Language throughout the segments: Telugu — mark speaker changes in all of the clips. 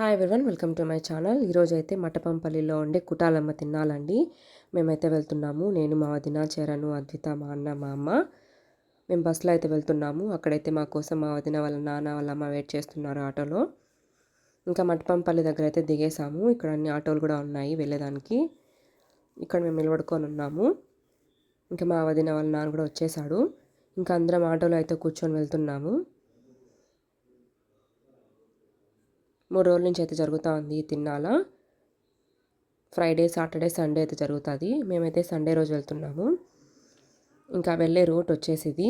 Speaker 1: Hi everyone welcome to my channel ఈరోజు అయితే మటపంపల్లిలో ఉండే కుటాలమ్మ తినాలండి మేమైతే వెళ్తున్నాము. నేను మా వదిన చరణు అద్విత మా అన్న మా అమ్మ. మేము బస్సులో అయితే వెళ్తున్నాము. అక్కడైతే మా కోసం మా వదిన వాళ్ళ నాన్న వాళ్ళ అమ్మ వెయిట్ చేస్తున్నారు ఆటోలో. ఇంకా మటపంపల్లి దగ్గర అయితే దిగేసాము ఇక్కడ అన్ని ఆటోలు కూడా ఉన్నాయి వెళ్ళేదానికి. ఇక్కడ మేము నిలబడుకొని ఉన్నాము. ఇంకా మా వదిన వాళ్ళ నాన్న కూడా వచ్చేసాడు ఇంకా అందరం ఆటోలో అయితే కూర్చొని వెళ్తున్నాము. మూడు రోజుల నుంచి అయితే జరుగుతూ ఉంది తిన్నాల. ఫ్రైడే సాటర్డే సండే అయితే జరుగుతుంది. మేమైతే సండే రోజు వెళ్తున్నాము. ఇంకా వెళ్ళే రూట్ వచ్చేసి ఇది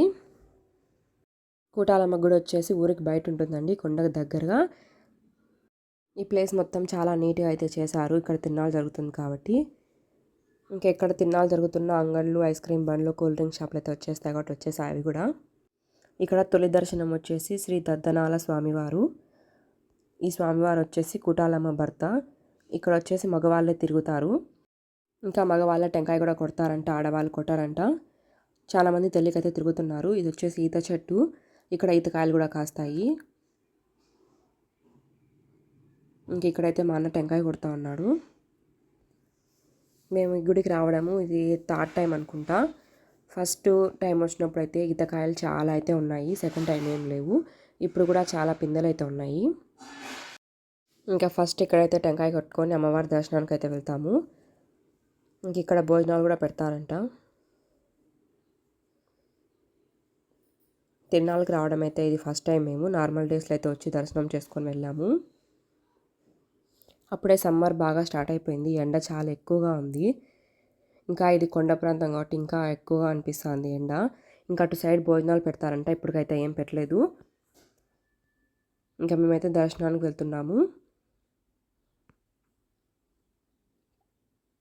Speaker 1: కూటాలమ్మ గుడి వచ్చేసి ఊరికి బయట ఉంటుందండి కొండకు దగ్గరగా. ఈ ప్లేస్ మొత్తం చాలా నీట్గా అయితే చేశారు. ఇక్కడ తిన్నాలు జరుగుతుంది కాబట్టి. ఇంకెక్కడ తిన్నాలు జరుగుతున్న అంగళ్ళు ఐస్ క్రీమ్ బండ్లు కూల్ డ్రింక్ షాప్లు అయితే వచ్చేస్తాయి కాబట్టి వచ్చేసాయి అవి కూడా. ఇక్కడ తొలి దర్శనం వచ్చేసి శ్రీ దద్దనాల స్వామివారు. ఈ స్వామివారు వచ్చేసి కుటాలమ్మ భర్త. ఇక్కడ వచ్చేసి మగవాళ్ళే తిరుగుతారు. ఇంకా మగవాళ్ళ టెంకాయ కూడా కొడతారంట ఆడవాళ్ళు కొట్టారంట. చాలామంది తెలియకైతే తిరుగుతున్నారు. ఇది వచ్చేసి ఈత చెట్టు. ఇక్కడ ఈతకాయలు కూడా కాస్తాయి. ఇంక ఇక్కడైతే మా అన్న టెంకాయ కొడతా ఉన్నాడు. మేము ఈ గుడికి రావడము ఇది థర్డ్ టైం అనుకుంటా. ఫస్ట్ టైం వచ్చినప్పుడు అయితే ఈతకాయలు చాలా అయితే ఉన్నాయి. సెకండ్ టైం ఏం లేవు. ఇప్పుడు కూడా చాలా పిందెలు అయితే ఉన్నాయి. ఇంకా ఫస్ట్ ఇక్కడైతే టెంకాయ కట్టుకొని అమ్మవారి దర్శనానికి అయితే వెళ్తాము. ఇంక ఇక్కడ భోజనాలు కూడా పెడతారంట. తిరునాళ్ళకి రావడం అయితే ఇది ఫస్ట్ టైం మేము. నార్మల్ డేస్లో అయితే వచ్చి దర్శనం చేసుకొని వెళ్ళాము. అప్పుడే సమ్మర్ బాగా స్టార్ట్ అయిపోయింది. ఎండ చాలా ఎక్కువగా ఉంది. ఇంకా ఇది కొండ ప్రాంతం కాబట్టి ఇంకా ఎక్కువగా అనిపిస్తుంది ఎండ. ఇంకా అటు సైడ్ భోజనాలు పెడతారంట. ఇప్పటికైతే ఏం పెట్టలేదు. ఇంకా మేమైతే దర్శనానికి వెళ్తున్నాము.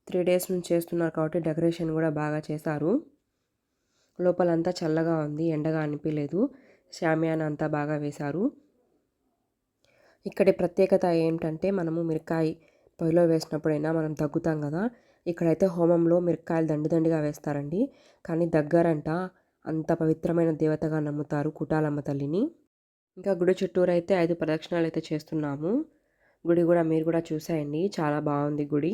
Speaker 1: త్రీ డేస్ నుంచి చేస్తున్నారు కాబట్టి డెకరేషన్ కూడా బాగా చేశారు. లోపలంతా చల్లగా ఉంది ఎండగా అనిపించలేదు షామియాన అంతా బాగా వేశారు. ఇక్కడ ప్రత్యేకత ఏంటంటే మనము మిరకాయ పొయ్యిలో వేసినప్పుడైనా మనం తగ్గుతాం కదా. ఇక్కడైతే హోమంలో మిరకాయలు దండి దండిగా వేస్తారండి. కానీ దగ్గరంట అంత పవిత్రమైన దేవతగా నమ్ముతారు కుటాలమ్మ తల్లిని. ఇంకా గుడి చుట్టూరు అయితే ఐదు ప్రదక్షిణాలు అయితే చేస్తున్నాము. గుడి కూడా మీరు కూడా చూసేయండి. చాలా బాగుంది గుడి.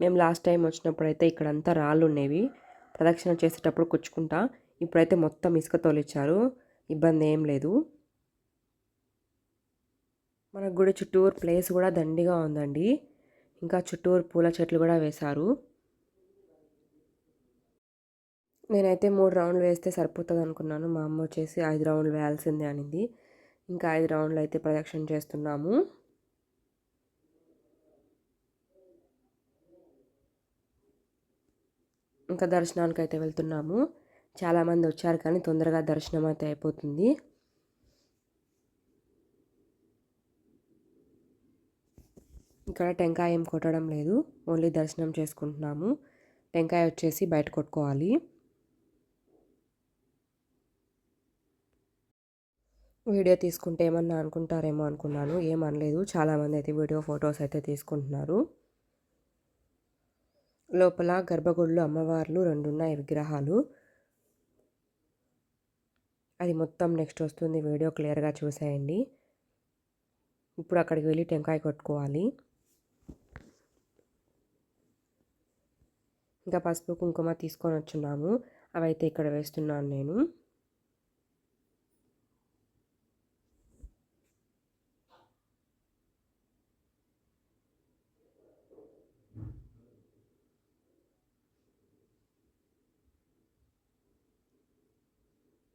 Speaker 1: మేము లాస్ట్ టైం వచ్చినప్పుడు అయితే ఇక్కడంతా రాళ్ళు ఉండేవి. ప్రదక్షిణ చేసేటప్పుడు కుచ్చుకుంటా. ఇప్పుడైతే మొత్తం ఇసుక తోలిచ్చారు. ఇబ్బంది ఏం లేదు. మన గుడి చుట్టూరు ప్లేస్ కూడా దండిగా ఉందండి. ఇంకా చుట్టూరు పూల చెట్లు కూడా వేశారు. నేనైతే మూడు రౌండ్లు వేస్తే సరిపోతుంది అనుకున్నాను మా అమ్మ వచ్చేసి ఐదు రౌండ్లు వేయాల్సిందే అనింది. ఇంకా ఐదు రౌండ్లు అయితే ప్రదక్షిణ చేస్తున్నాము. ఇంకా దర్శనానికి అయితే వెళ్తున్నాము. చాలామంది వచ్చారు కానీ తొందరగా దర్శనం అయితే అయిపోతుంది. ఇక్కడ టెంకాయ ఏం కొట్టడం లేదు. ఓన్లీ దర్శనం చేసుకుంటున్నాము. టెంకాయ వచ్చేసి బయట కొట్టుకోవాలి. వీడియో తీసుకుంటే ఏమన్నా అనుకుంటారేమో అనుకున్నాను. ఏమనలేదు చాలామంది అయితే వీడియో ఫొటోస్ అయితే తీసుకుంటున్నారు. లోపల గర్భగుడిలో అమ్మవార్లు రెండున్నాయి విగ్రహాలు. అది మొత్తం నెక్స్ట్ వస్తుంది వీడియో క్లియర్గా చూసేయండి. ఇప్పుడు అక్కడికి వెళ్ళి టెంకాయ కొట్టుకోవాలి. ఇంకా పసుపు కుంకుమ తీసుకొని వచ్చున్నాము. అవైతే ఇక్కడ వేస్తున్నాను నేను.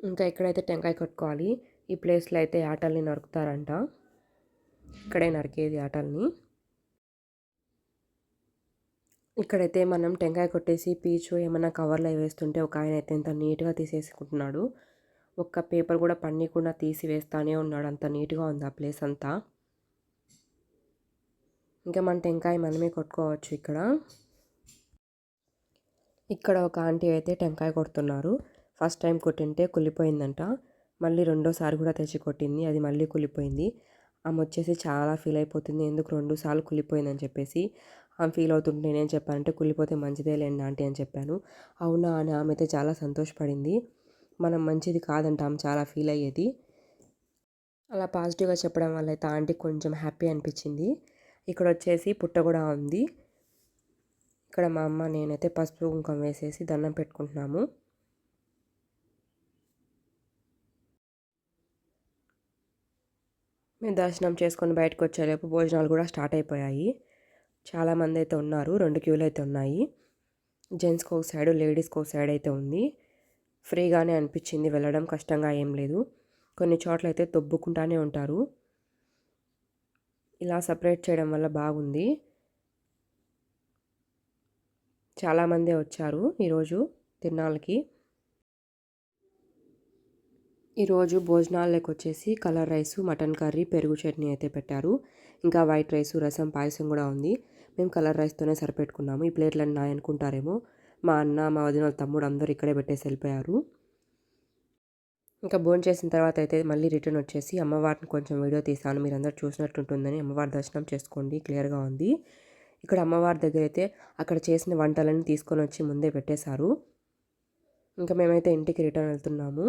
Speaker 1: ఇంకా ఇక్కడైతే టెంకాయ కొట్టుకోవాలి ఈ ప్లేస్లో అయితే ఆటల్ని నరుకుతారంట. ఇక్కడే నరికేది ఆటల్ని. ఇక్కడైతే మనం టెంకాయ కొట్టేసి పీచు ఏమైనా కవర్లో వేస్తుంటే ఒక ఆయన అయితే ఎంత నీట్గా తీసేసుకుంటున్నాడు. ఒక్క పేపర్ కూడా పండికుండా తీసి వేస్తానే ఉన్నాడు. అంత నీట్గా ఉంది ఆ ప్లేస్ అంతా. ఇంకా మన టెంకాయ మనమే కొట్టుకోవచ్చు ఇక్కడ. ఇక్కడ ఒక ఆంటీ అయితే టెంకాయ కొడుతున్నారు. ఫస్ట్ టైం కొట్టింటే కుళ్ళిపోయిందంట. మళ్ళీ రెండోసారి కూడా తెచ్చి కొట్టింది. అది మళ్ళీ కుళ్ళిపోయింది. ఆమె వచ్చేసి చాలా ఫీల్ అయిపోతుంది. ఎందుకు రెండు సార్లు కుళ్ళిపోయిందని చెప్పేసి. ఆమె ఫీల్ అవుతుంటే నేనేం చెప్పానంటే కుళ్ళిపోతే మంచిదే లేండి ఆంటీ అని చెప్పాను. అవునా అని ఆమె అయితే చాలా సంతోషపడింది. మనం మంచిది కాదంట ఆమె చాలా ఫీల్ అయ్యేది. అలా పాజిటివ్గా చెప్పడం వల్ల అయితే ఆంటీ కొంచెం హ్యాపీ అనిపించింది. ఇక్కడ వచ్చేసి పుట్ట కూడా ఉంది. ఇక్కడ మా అమ్మ నేనైతే పసుపు కుంకం వేసేసి దండం పెట్టుకుంటున్నాము. మేము దర్శనం చేసుకొని బయటకు వచ్చేలోపు భోజనాలు కూడా స్టార్ట్ అయిపోయాయి. చాలామంది అయితే ఉన్నారు. రెండు క్యూలు అయితే ఉన్నాయి. జెంట్స్కి ఒక సైడ్ లేడీస్కి ఒక సైడ్ అయితే ఉంది. ఫ్రీగానే అనిపించింది. వెళ్ళడం కష్టంగా ఏం లేదు. కొన్ని చోట్ల అయితే తొబ్బుకుంటానే ఉంటారు. ఇలా సపరేట్ చేయడం వల్ల బాగుంది. చాలామందే వచ్చారు ఈరోజు తిరునాళ్ళకి ఈరోజు భోజనాలకు వచ్చేసి కలర్ రైసు మటన్ కర్రీ పెరుగు చట్నీ అయితే పెట్టారు. ఇంకా వైట్ రైసు రసం పాయసం కూడా ఉంది. మేము కలర్ రైస్తోనే సరిపెట్టుకున్నాము. ఈ ప్లేట్లన్నీ నా అనుకుంటారేమో మా అన్న మా వదిన తమ్ముడు అందరూ ఇక్కడే పెట్టేసి వెళ్ళిపోయారు. ఇంకా భోజనం చేసిన తర్వాత అయితే మళ్ళీ రిటర్న్ వచ్చేసి అమ్మవారిని కొంచెం వీడియో తీసాను మీరందరూ చూసినట్టుంటుందని అమ్మవారి దర్శనం చేసుకోండి. క్లియర్గా ఉంది. ఇక్కడ అమ్మవారి దగ్గర అయితే అక్కడ చేసిన వంటలన్నీ తీసుకొని వచ్చి ముందే పెట్టేశారు. ఇంకా మేమైతే ఇంటికి రిటర్న్ వెళ్తున్నాము.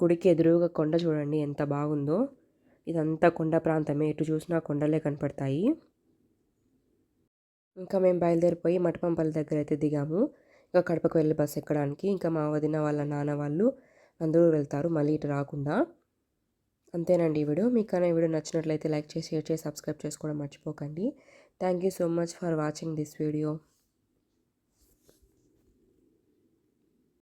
Speaker 1: గుడికి ఎదురుగా కొండ చూడండి ఎంత బాగుందో. ఇదంతా కొండ ప్రాంతమే. ఎటు చూసినా కొండలే కనపడతాయి. ఇంకా మేము బయలుదేరిపోయి మటపంపల్లి దగ్గర అయితే దిగాము. ఇంకా కడపకు వెళ్ళి బస్సు ఎక్కడానికి. ఇంకా మా వదిన వాళ్ళ నాన్న వాళ్ళు అందరూ వెళ్తారు మళ్ళీ ఇటు రాకుండా. అంతేనండి ఈ వీడియో. మీకు కానీ వీడియో నచ్చినట్లయితే లైక్ చేసి షేర్ చేసి సబ్స్క్రైబ్ చేసుకోవడం మర్చిపోకండి. Thank you so much for watching this video.